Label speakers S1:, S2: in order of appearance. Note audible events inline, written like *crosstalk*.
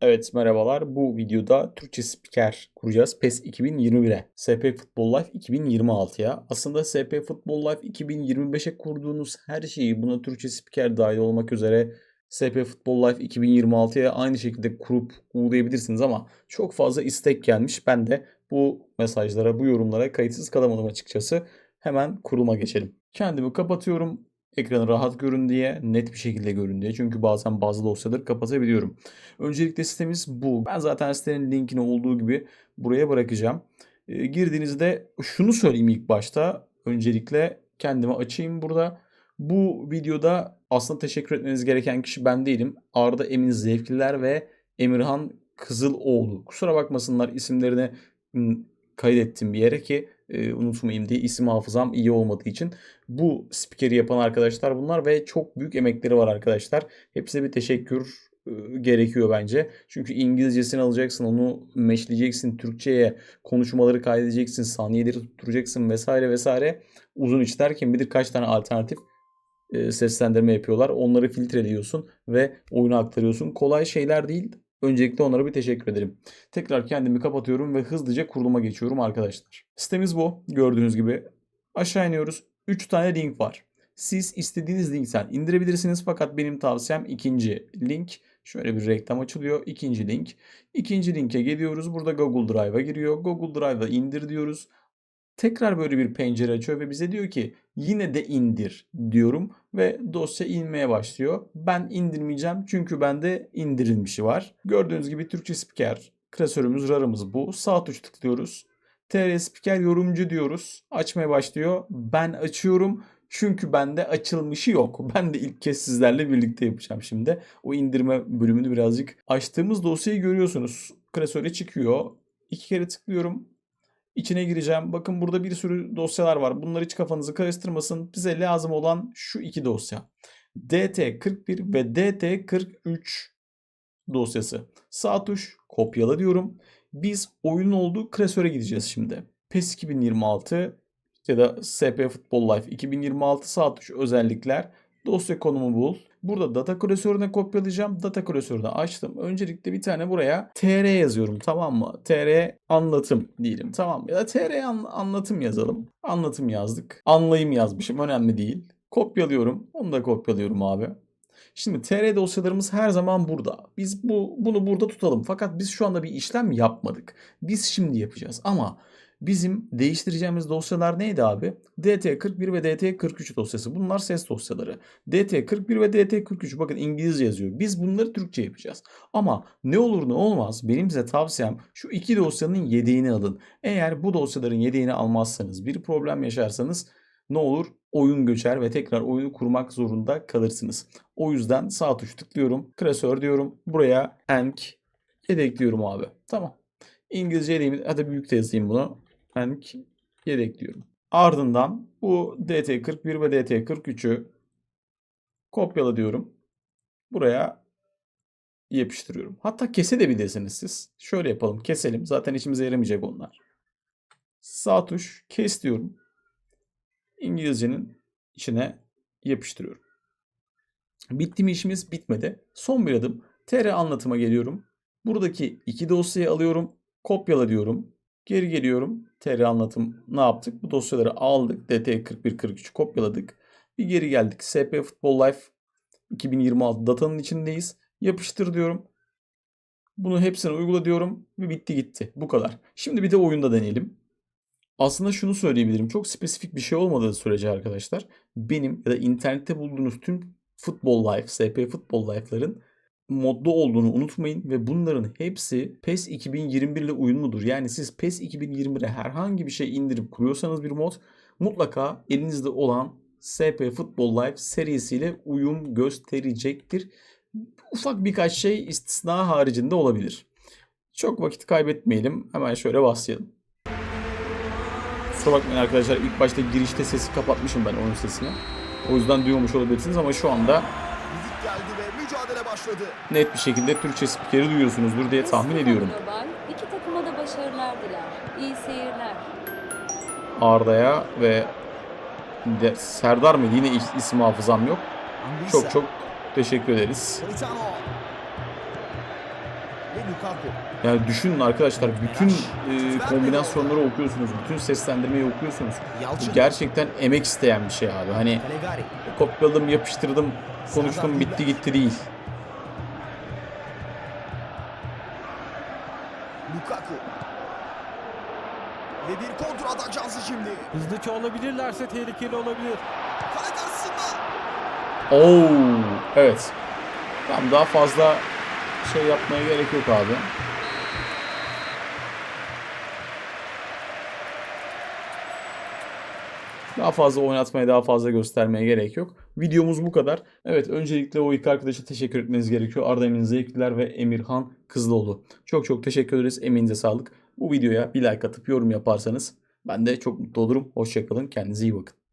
S1: Evet merhabalar. Bu videoda Türkçe spiker kuracağız PES 2021'e. SP Football Life 2026'ya. Aslında SP Football Life 2025'e kurduğunuz her şeyi buna Türkçe spiker dahil olmak üzere SP Football Life 2026'ya aynı şekilde kurup uygulayabilirsiniz ama çok fazla istek gelmiş. Ben de bu mesajlara, bu yorumlara kayıtsız kalamadım açıkçası. Hemen kuruluma geçelim. Kendimi kapatıyorum. Ekranı rahat görün diye, net bir şekilde görün diye. Çünkü bazen bazı dosyaları kapatabiliyorum. Öncelikle sitemiz bu. Ben zaten sitenin linkini olduğu gibi buraya bırakacağım. E, girdiğinizde şunu söyleyeyim ilk başta. Öncelikle kendimi açayım burada. Bu videoda aslında teşekkür etmeniz gereken kişi ben değilim. Arda Emin Zevkliler ve Emirhan Kızıloğlu. Kusura bakmasınlar isimlerini kaydettim bir yere ki e, unutmayayım diye isim hafızam iyi olmadığı için. Bu spikeri yapan arkadaşlar bunlar ve çok büyük emekleri var arkadaşlar. Hepsine bir teşekkür e, gerekiyor bence. Çünkü İngilizcesini alacaksın, onu meşleyeceksin, Türkçe'ye konuşmaları kaydedeceksin, saniyeleri tutturacaksın vesaire vesaire. Uzun iş derken bir de kaç tane alternatif e, seslendirme yapıyorlar. Onları filtreliyorsun ve oyuna aktarıyorsun. Kolay şeyler değil. Öncelikle onlara bir teşekkür ederim. Tekrar kendimi kapatıyorum ve hızlıca kuruluma geçiyorum arkadaşlar. Sitemiz bu. Gördüğünüz gibi. Aşağı iniyoruz. 3 tane link var. Siz istediğiniz linkten indirebilirsiniz fakat benim tavsiyem ikinci link. Şöyle bir reklam açılıyor. İkinci link. İkinci linke geliyoruz. Burada Google Drive'a giriyor. Google Drive'a indir diyoruz. Tekrar böyle bir pencere açıyor ve bize diyor ki yine de indir diyorum ve dosya inmeye başlıyor. Ben indirmeyeceğim çünkü bende indirilmişi var. Gördüğünüz gibi Türkçe spiker klasörümüz RAR'ımız bu. Sağ tuş tıklıyoruz. TR spiker yorumcu diyoruz. Açmaya başlıyor. Ben açıyorum. Çünkü bende açılmışı yok. *laughs* Ben de ilk kez sizlerle birlikte yapacağım şimdi. O indirme bölümünü birazcık açtığımız dosyayı görüyorsunuz. Klasöre çıkıyor. İki kere tıklıyorum. İçine gireceğim. Bakın burada bir sürü dosyalar var. Bunları hiç kafanızı karıştırmasın. Bize lazım olan şu iki dosya. DT41 ve DT43 dosyası. Sağ tuş kopyala diyorum. Biz oyunun olduğu klasöre gideceğiz şimdi. PES 2026 ya da SP Football Life 2026 sağ tuş özellikler dosya konumu bul. Burada data klasörüne kopyalayacağım. Data klasörünü açtım. Öncelikle bir tane buraya tr yazıyorum tamam mı? tr anlatım diyelim tamam mı? Ya da tr an- anlatım yazalım. Anlatım yazdık. Anlayım yazmışım önemli değil. Kopyalıyorum. Onu da kopyalıyorum abi. Şimdi TR dosyalarımız her zaman burada. Biz bu bunu burada tutalım. Fakat biz şu anda bir işlem yapmadık. Biz şimdi yapacağız. Ama bizim değiştireceğimiz dosyalar neydi abi? DT41 ve DT43 dosyası. Bunlar ses dosyaları. DT41 ve DT43 bakın İngilizce yazıyor. Biz bunları Türkçe yapacağız. Ama ne olur ne olmaz benim size tavsiyem şu iki dosyanın yedeğini alın. Eğer bu dosyaların yedeğini almazsanız bir problem yaşarsanız ne olur? Oyun göçer ve tekrar oyunu kurmak zorunda kalırsınız. O yüzden sağ tuş tıklıyorum. Klasör diyorum. Buraya enk yedekliyorum abi. Tamam. İngilizce yedeğimi hadi büyük yazayım bunu. Enk yedekliyorum. Ardından bu DT41 ve DT43'ü kopyala diyorum. Buraya yapıştırıyorum. Hatta kese de bilirsiniz siz. Şöyle yapalım. Keselim. Zaten işimize yaramayacak onlar. Sağ tuş kes diyorum. İngilizcenin içine yapıştırıyorum. Bitti mi işimiz? Bitmedi. Son bir adım. TR anlatıma geliyorum. Buradaki iki dosyayı alıyorum. Kopyala diyorum. Geri geliyorum. TR anlatım ne yaptık? Bu dosyaları aldık. DT4143 kopyaladık. Bir geri geldik. SP Football Life 2026 datanın içindeyiz. Yapıştır diyorum. Bunu hepsini uygula diyorum ve bitti gitti. Bu kadar. Şimdi bir de oyunda deneyelim. Aslında şunu söyleyebilirim. Çok spesifik bir şey olmadığı sürece arkadaşlar benim ya da internette bulduğunuz tüm Football Life, SP Football Life'ların modda olduğunu unutmayın ve bunların hepsi PES 2021 ile uyumludur. Yani siz PES 2021'e herhangi bir şey indirip kuruyorsanız bir mod mutlaka elinizde olan SP Football Life serisiyle uyum gösterecektir. Ufak birkaç şey istisna haricinde olabilir. Çok vakit kaybetmeyelim. Hemen şöyle başlayalım. Kusura bakmayın arkadaşlar ilk başta girişte sesi kapatmışım ben oyun sesini. O yüzden duymamış olabilirsiniz ama şu anda
S2: Geldi ve mücadele başladı.
S1: net bir şekilde Türkçe spikeri duyuyorsunuzdur diye tahmin ediyorum.
S3: İki takıma da başarılar diler. İyi seyirler.
S1: Arda'ya ve de Serdar mı yine is- isim hafızam yok. Çok çok teşekkür ederiz. Yani düşünün arkadaşlar bütün e, kombinasyonları okuyorsunuz. Bütün seslendirmeyi okuyorsunuz. Bu gerçekten emek isteyen bir şey abi. Hani kopyaladım, yapıştırdım, konuştum, bitti gitti değil.
S2: Lukaku. Ve bir kontra atak şansı şimdi.
S4: Hızlı çoğalabilirlerse tehlikeli olabilir.
S2: Kale karşısında.
S1: Oo, evet. Tamam daha fazla şey yapmaya gerek yok abi. Daha fazla oynatmaya, daha fazla göstermeye gerek yok. Videomuz bu kadar. Evet, öncelikle o iki arkadaşa teşekkür etmeniz gerekiyor. Arda Emin Zevkliler ve Emirhan Kızıloğlu. Çok çok teşekkür ederiz. Emeğinize sağlık. Bu videoya bir like atıp yorum yaparsanız ben de çok mutlu olurum. Hoşçakalın. Kendinize iyi bakın.